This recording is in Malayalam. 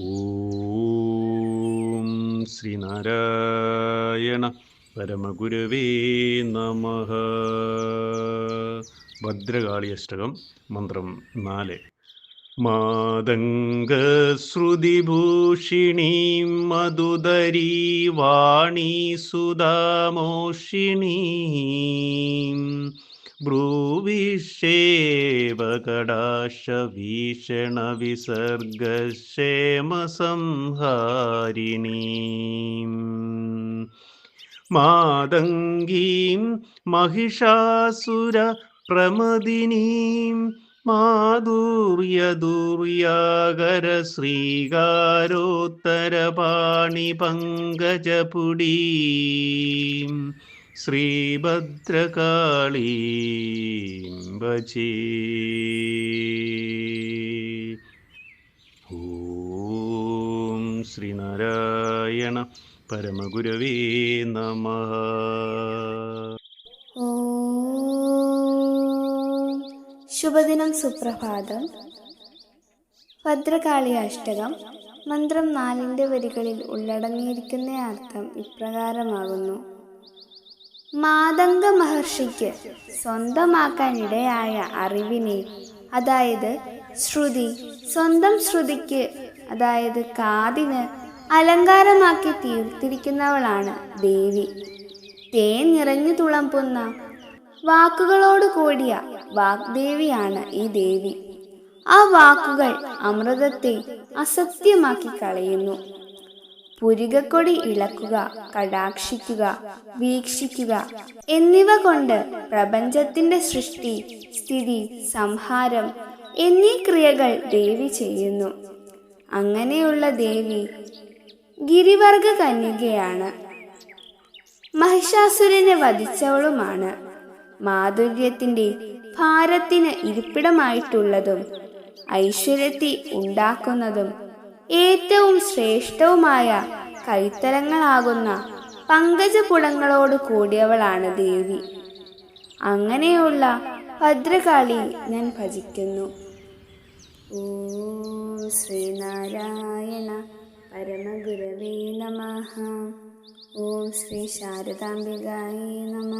ഓം ശ്രീനാരായണ പരമഗുരുവേ നമ. ഭദ്രകാളി അഷ്ടകം മന്ത്രം നാല്. മാതംഗശ്രുതിഭൂഷിണീം മധുദരീ വാണീ സുധാമോഷിണീം. ഭ്രൂവിഷേവകടാശവീഷണവിസർഗക്ഷേമസംഹാരിണീം മാതംഗീം മഹിഷാസുര പ്രമദിനീം മാധുര്യദുര്യാകര ശ്രീകാരോത്തരപാണി പങ്കജപുടീം ശ്രീഭദ്രകാളീം ഭജേ ഓം ശ്രീനാരായണ പരമഗുരവേ നമ. ശുഭദിനം സുപ്രഭാതം. ഭദ്രകാളി അഷ്ടകം മന്ത്രം നാലിന്റെ വരികളിൽ ഉള്ളടങ്ങിയിരിക്കുന്ന അർത്ഥം ഇപ്രകാരമാകുന്നു. മാതംഗ മഹർഷിക്ക് സ്വന്തമാക്കാനിടയായ അറിവിനെ അതായത് ശ്രുതി സ്വന്തം ശ്രുതിക്ക് അതായത് കാതിന് അലങ്കാരമാക്കി തീർത്തിരിക്കുന്നവളാണ് ദേവി. തേൻ നിറഞ്ഞു തുളമ്പുന്ന വാക്കുകളോട് കൂടിയ വാഗ്ദേവിയാണ് ഈ ദേവി. ആ വാക്കുകൾ അമൃതത്തെ അസത്യമാക്കി കളയുന്നു. പുരികക്കൊടി ഇളക്കുക കടാക്ഷിക്കുക വീക്ഷിക്കുക എന്നിവ കൊണ്ട് പ്രപഞ്ചത്തിന്റെ സൃഷ്ടി സ്ഥിതി സംഹാരം എന്നീ ക്രിയകൾ ദേവി ചെയ്യുന്നു. അങ്ങനെയുള്ള ദേവി ഗിരിവർഗ കന്യകയാണ്. മഹിഷാസുരനെ വധിച്ചവളുമാണ്. മാധുര്യത്തിന്റെ ഭാരത്തിന് ഇരിപ്പിടമായിട്ടുള്ളതും ഐശ്വര്യത്തെ ഉണ്ടാക്കുന്നതും ഏറ്റവും ശ്രേഷ്ഠവുമായ കൈത്തരങ്ങളാകുന്ന പങ്കജപുടങ്ങളോട് കൂടിയവളാണ് ദേവി. അങ്ങനെയുള്ള ഭദ്രകാളി ഞാൻ ഭജിക്കുന്നു. ഓ ശ്രീനാരായണ പരമഗുരവേ നമ. ഓം ശ്രീ ശാരദാംബികായ നമ.